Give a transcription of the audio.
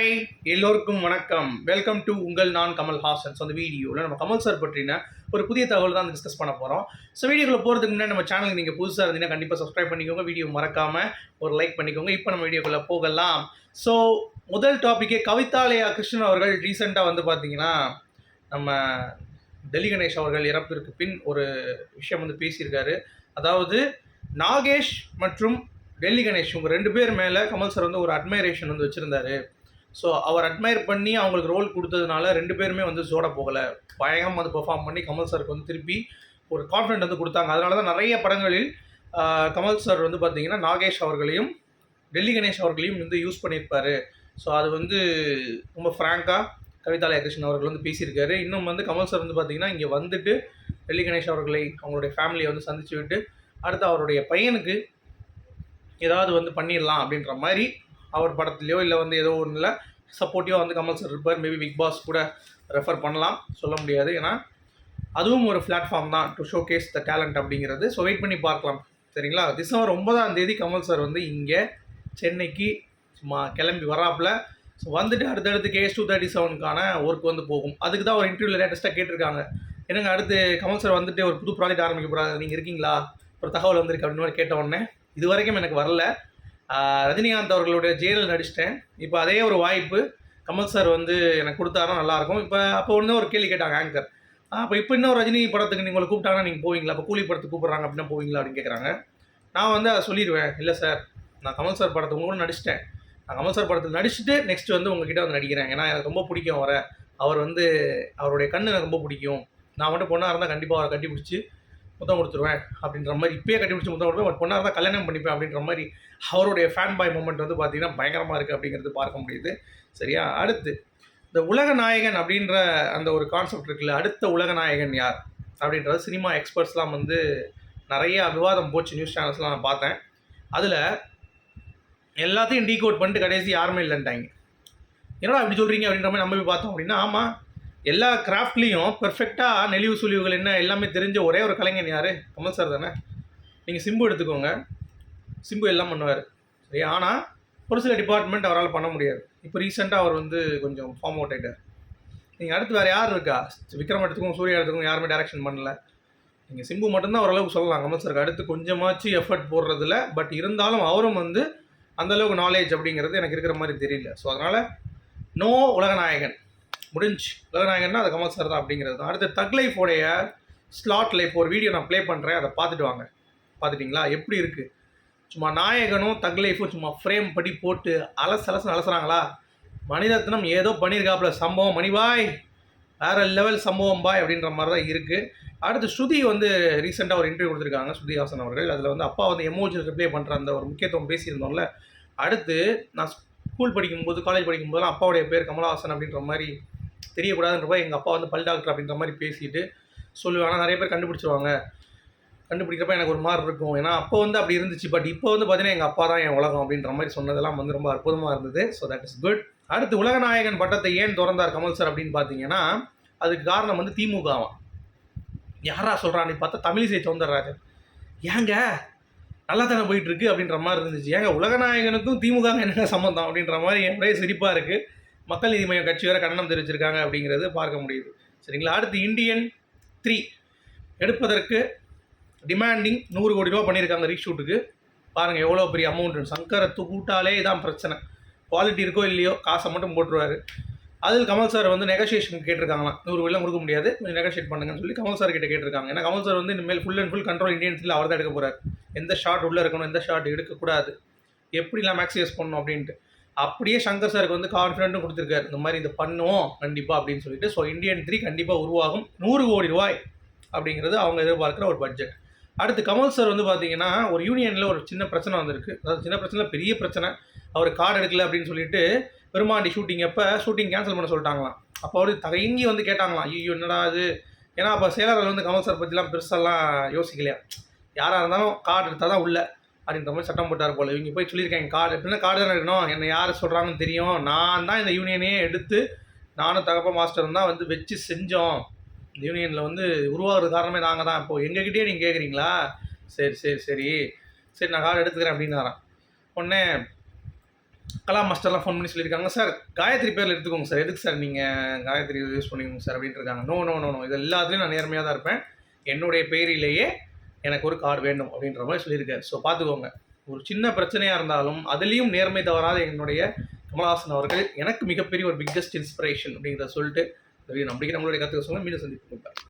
Hi எல்லோருக்கும் வணக்கம். Welcome to உங்கள் நான் கமல் ஹாசன். ஸோ அந்த வீடியோவில் நம்ம கமல் சார் பற்றின ஒரு புதிய தகவல் தான் டிஸ்கஸ் பண்ண போகிறோம் ஸோ வீடியோக்குள்ள போகிறதுக்கு முன்னாடி நம்ம சேனலுக்கு நீங்கள் புதுசாக இருந்தீங்கன்னா கண்டிப்பாக சப்ஸ்கிரைப் பண்ணிக்கோங்க. வீடியோ மறக்காமல் ஒரு லைக் பண்ணிக்கோங்க. இப்போ நம்ம வீடியோக்குள்ளே போகலாம். ஸோ முதல் டாப்பிக்கே கவிதாலயா கிருஷ்ணன் அவர்கள் ரீசெண்டாக வந்து பார்த்தீங்கன்னா நம்ம டெல்லி கணேஷ் அவர்கள் இறப்பிற்கு பின் ஒரு விஷயம் வந்து பேசியிருக்காரு. அதாவது நாகேஷ் மற்றும் டெல்லி கணேஷ் இவங்க ரெண்டு பேர் மேலே கமல் சார் வந்து ஒரு அட்மைரேஷன் வந்து வச்சுருந்தாரு. ஸோ அவர் அட்மையர் பண்ணி அவங்களுக்கு ரோல் கொடுத்ததுனால ரெண்டு பேருமே வந்து சோட போகலை. பயங்கரம் வந்து பெர்ஃபார்ம் பண்ணி கமல் சாருக்கு வந்து திருப்பி ஒரு கான்ஃபிடென்ட் வந்து கொடுத்தாங்க. அதனால தான் நிறைய படங்களில் கமல் சார் வந்து பார்த்தீங்கன்னா நாகேஷ் அவர்களையும் டெல்லி கணேஷ் அவர்களையும் வந்து யூஸ் பண்ணியிருப்பார். ஸோ அது வந்து ரொம்ப ஃப்ராங்காக கவிதா கிருஷ்ணன் அவர்கள் வந்து பேசியிருக்காரு. இன்னும் வந்து கமல் சார் வந்து பார்த்தீங்கன்னா இங்கே வந்துட்டு டெல்லி கணேஷ் அவர்களை அவங்களுடைய ஃபேமிலியை வந்து சந்திச்சு விட்டு அடுத்து அவருடைய பையனுக்கு ஏதாவது வந்து பண்ணிடலாம் அப்படின்ற மாதிரி அவர் படத்துலையோ இல்லை வந்து ஏதோ ஒன்றில் சப்போர்ட்டிவாக வந்து கமல் சார் இருப்பார். மேபி பிக் பாஸ் கூட ரெஃபர் பண்ணலாம். சொல்ல முடியாது. ஏன்னா அதுவும் ஒரு பிளாட்ஃபார்ம் தான் to showcase the talent அப்படிங்கிறது. ஸோ வெயிட் பண்ணி பார்க்கலாம். சரிங்களா? டிசம்பர் ஒன்பதாம் தேதி கமல் சார் வந்து இங்கே சென்னைக்கு சும்மா கிளம்பி வராப்பில். ஸோ வந்துட்டு அடுத்தடுத்து கேஸ் டூ தேர்ட்டி செவனுக்கான ஒர்க் வந்து போகும். அதுக்கு தான் ஒரு இன்டர்வியூவில் லேட்டஸ்ட்டாக கேட்டிருக்காங்க. என்னங்க அடுத்து கமல் சார் வந்துட்டு ஒரு புது ப்ராஜெக்ட் ஆரம்பிக்க போகிறாங்க நீங்கள் இருக்கீங்களா? ஒரு தகவல் வந்திருக்கு அப்படின்னு கேட்ட உடனே இது வரைக்கும் எனக்கு வரல. ரஜினிகாந்த் அவர்களுடைய ஜெயிலில் நடிச்சிட்டேன். இப்போ அதே ஒரு வாய்ப்பு கமல் சார் வந்து எனக்கு கொடுத்தாரோ நல்லாயிருக்கும். இப்போ அப்போ ஒன்று ஒரு கேள்வி கேட்டாங்க ஆங்கர் அப்போ இப்போ இன்னும் ரஜினி படத்துக்கு நீங்கள் உங்களை கூப்பிட்டாங்கன்னா நீங்கள் போவீங்களா? அப்போ கூலி படத்துக்கு கூப்பிட்றாங்க அப்படின்னா போவீங்களா அப்படின்னு கேட்குறாங்க நான் வந்து அதை சொல்லிடுவேன். இல்லை சார் நான் கமல் சார் படத்துக்கு கூட நடிச்சிட்டேன். நான் கமல் சார் படத்தில் நடிச்சுட்டு நெக்ஸ்ட் வந்து உங்ககிட்ட வந்து நடிக்கிறேன். ஏன்னா எனக்கு ரொம்ப பிடிக்கும் அவரை. அவர் வந்து அவருடைய கண்ணு எனக்கு ரொம்ப பிடிக்கும். நான் மட்டும் பொண்ணாக இருந்தால் கண்டிப்பாக அவரை கட்டி பிடிச்சி முத்தம் கொடுத்துருவேன் அப்படின்ற மாதிரி இப்பயே கட்டி பிடிச்சி முத்தம் கொடுப்பேன். பட் பொண்ணாக இருந்தால் கல்யாணம் பண்ணிப்பேன் அப்படின்ற மாதிரி அவருடைய ஃபேன் பாய் மூமெண்ட் வந்து பார்த்தீங்கன்னா பயங்கரமாக இருக்குது அப்படிங்கிறது பார்க்க முடியுது. சரியா? அடுத்து இந்த உலக நாயகன் அப்படின்ற அந்த ஒரு கான்செப்ட் இருக்குல்ல அடுத்த உலக நாயகன் யார்? அப்படின்றது சினிமா எக்ஸ்பர்ட்ஸ்லாம் வந்து நிறைய விவாதம் போச்சு நியூஸ் சேனல்ஸ்லாம் நான் பார்த்தேன். அதில் எல்லாத்தையும் டீகோட் பண்ணிட்டு கடைசி யாருமே இல்லைன்ட்டாங்க. என்னடா அப்படி சொல்கிறீங்க அப்படின்ற மாதிரி நம்ம போய் பார்த்தோம் அப்படின்னா ஆமாம் எல்லா கிராஃப்ட்லேயும் பெர்ஃபெக்டாக நெளிவு சுழிவுகள் என்ன எல்லாமே தெரிஞ்ச ஒரே ஒரு கலைஞன் யார்? கமல் சார் தானே? நீங்கள் சிம்பு எடுத்துக்கோங்க. சிம்பு எல்லாம் பண்ணுவார். சரி ஆனால் ஒரு சில டிபார்ட்மெண்ட் அவரால் பண்ண முடியாது. இப்போ ரீசெண்டாக அவர் வந்து கொஞ்சம் ஃபார்ம் அவுட் ஆகிட்டார் நீங்கள் அடுத்து வேறு யார் இருக்கா? விக்ரம் எடுத்துக்கும் சூர்யா எடுத்துக்கும் யாருமே டைரக்ஷன் பண்ணல. நீங்கள் சிம்பு மட்டும்தான் ஓரளவுக்கு சொல்லலாம். கமல் சாருக்கு அடுத்து கொஞ்சமாச்சு எஃபர்ட் போடுறதில்ல பட் இருந்தாலும் அவரும் வந்து அந்தளவுக்கு நாலேஜ் அப்படிங்கிறது எனக்கு இருக்கிற மாதிரி தெரியல. ஸோ அதனால் நோ உலகநாயகன். முடிஞ்சு உலகநாயகன்னா அது கமல் சார் தான் அப்படிங்கிறது தான். அடுத்து தக்லைஃபோடைய ஸ்லாட் ஸ்லாட்டில் இப்போ ஒரு வீடியோ நான் ப்ளே பண்ணுறேன் அதை பார்த்துட்டு வாங்க. பார்த்துட்டிங்களா? எப்படி இருக்குது சும்மா நாயகனும் தக் லைஃபும் சும்மா ஃப்ரேம் படி போட்டு அலசு அலசு அலசுறாங்களா? மணிரத்னம் ஏதோ பண்ணியிருக்காப்புல சம்பவம் மணிபாய். வேற லெவல் சம்பவம் பாய் அப்படின்ற மாதிரி தான் இருக்குது அடுத்து ஸ்ருதி வந்து ரீசெண்டாக ஒரு இன்டர்வியூ கொடுத்துருக்காங்க ஸ்ருதி ஹாசன் அவர்கள். அதில் வந்து அப்பா வந்து எமோஜி ரிப்ளை பண்ணுற அந்த ஒரு முக்கியத்துவம் பேசியிருந்தோம்ல. அடுத்து நான் ஸ்கூல் படிக்கும்போது காலேஜ் படிக்கும்போதெல்லாம் அப்பாவுடைய பேர் கமலஹாசன் அப்படின்ற மாதிரி தெரியக்கூடாதுன்றப்ப எங்கள் அப்பா வந்து பல் டாக்டர் அப்படின்ற மாதிரி பேசிட்டு சொல்லுவேன் ஆனால் நிறைய பேர் கண்டுபிடிச்சிருவாங்க. கண்டுபிடிக்கிறப்ப எனக்கு ஒரு மாதிரி இருக்கும். ஏன்னா அப்போ வந்து அப்படி இருந்துச்சு. பட் இப்போ வந்து பார்த்தீங்கன்னா எங்கள் அப்பா தான் என் உலகம் அப்படின்ற மாதிரி சொன்னதெல்லாம் வந்து ரொம்ப அற்புதமாக இருந்தது. ஸோ தட் இஸ் குட் அடுத்து உலகநாயகன் பட்டத்தை ஏன் திறந்தார் கமல் சார் அப்படின்னு பார்த்தீங்கன்னா அதுக்கு காரணம் வந்து திமுகவாம் யாரா சொல்கிறான்னு பார்த்தா தமிழிசை சவுந்தரராஜன். ஏங்க நல்லா தானே போயிட்டுருக்கு அப்படின்ற மாதிரி இருந்துச்சு. ஏங்க உலகநாயகனுக்கும் திமுக என்னங்க சம்மந்தம் அப்படின்ற மாதிரி என் சிரிப்பாக இருக்குது மக்கள் நீதி மையம் கட்சி வேறு கண்டனம் தெரிவிச்சிருக்காங்க அப்படிங்கிறது பார்க்க முடியுது. சரிங்களா? அடுத்து இந்தியன் த்ரீ எடுப்பதற்கு டிமாண்டிங் நூறு கோடி ரூபா பண்ணியிருக்காங்க ரீஷூட்டுக்கு பாருங்கள் எவ்வளோ பெரிய அமௌண்ட்டு சங்கரை கூட்டாலே இதான் பிரச்சனை. குவாலிட்டி இருக்கோ இல்லையோ காசை மட்டும் போட்டுருவார். அதில் கமல் சார் வந்து நெகோசியேஷன் கேட்டிருக்காங்களாம். நூறு கோடிலாம் கொடுக்க முடியாது. கொஞ்சம் நெகோஷியேட் பண்ணுங்கன்னு சொல்லி கமல் சார் கிட்ட கேட்டிருக்காங்க. ஏன்னா கமல் சார் வந்து இனிமேல் full and full control Indian த்ரீல அவர் தான் எடுக்க போகிறார் எந்த ஷாட் உள்ளே இருக்கணும் எந்த ஷாட் எடுக்கக்கூடாது எப்படிலாம் மேக்ஸைஸ் பண்ணணும் அப்படின்ட்டு. அப்படியே சங்கர் சாருக்கு வந்து கான்ஃபிடென்ட்டும் கொடுத்துருக்காரு. இந்த மாதிரி இது பண்ணுவோம் கண்டிப்பாக அப்படின்னு சொல்லிட்டு. ஸோ இந்தியன் த்ரீ கண்டிப்பாக உருவாகும். நூறு கோடி ரூபாய் அப்படிங்கிறது அவங்க எதிர்பார்க்குற ஒரு பட்ஜெட் அடுத்து கமல் சார் வந்து பார்த்தீங்கன்னா ஒரு யூனியனில் ஒரு சின்ன பிரச்சனை வந்திருக்கு. அதாவது சின்ன பிரச்சனை பெரிய பிரச்சனை. அவர் கார்டு எடுக்கல அப்படின்னு சொல்லிட்டு பெருமாண்டி ஷூட்டிங் அப்போ ஷூட்டிங் கேன்சல் பண்ண சொல்லிட்டாங்களாம். அப்போ அவர் தயங்கி வந்து கேட்டாங்களாம் ஐயோ என்னடா அது ஏன்னா அப்போ செயலாளர் வந்து கமல் சார் பற்றிலாம் பெருசாலாம் யோசிக்கலையா? யாராக இருந்தாலும் கார்டு எடுத்தால் தான் உள்ள. அப்படின்ற மாதிரி சட்டம் போட்டார் போல. இவங்க போய் சொல்லியிருக்காங்க கார்டு எப்படின்னா கார்டு தானே இருக்கணும்? என்னை யார் சொல்கிறாங்கன்னு தெரியும். நான் தான் இந்த யூனியனே எடுத்து நானும் தகப்ப மாஸ்டரும் தான் வந்து வச்சு செஞ்சோம். இந்த யூனியனில் வந்து உருவாகிறது காரணமே நாங்கள் தான். இப்போது எங்ககிட்டயே நீங்கள் கேட்குறீங்களா சரி சரி சரி. சரி நான் கார்டு எடுத்துக்கிறேன் அப்படின்னாராம். உடனே கலா மாஸ்டர்லாம் ஃபோன் பண்ணி சொல்லியிருக்காங்க சார் காயத்ரி பேரில் எடுத்துக்கோங்க சார். எதுக்கு சார் நீங்கள் காயத்ரி யூஸ் பண்ணிக்கோங்க சார்? அப்படின்ட்டு இருக்காங்க. நோ நோ நோ நோ இது எல்லாத்துலேயும் நான் நேர்மையாக தான் இருப்பேன். என்னுடைய பேரிலேயே எனக்கு ஒரு கார் வேண்டும் அப்படின்ற மாதிரி சொல்லியிருக்காரு. ஸோ பார்த்துக்கோங்க. ஒரு சின்ன பிரச்சனையாக இருந்தாலும் அதுலேயும் நேர்மை தவறாத என்னுடைய கமல்ஹாசன் அவர்கள் எனக்கு மிகப்பெரிய ஒரு பிக்கஸ்ட் இன்ஸ்பிரேஷன் அப்படிங்கிறத சொல்லிட்டு நம்பிக்கை நம்மளுடைய கற்றுக்க சொல்ல மீண்டும் சந்திப்போம்.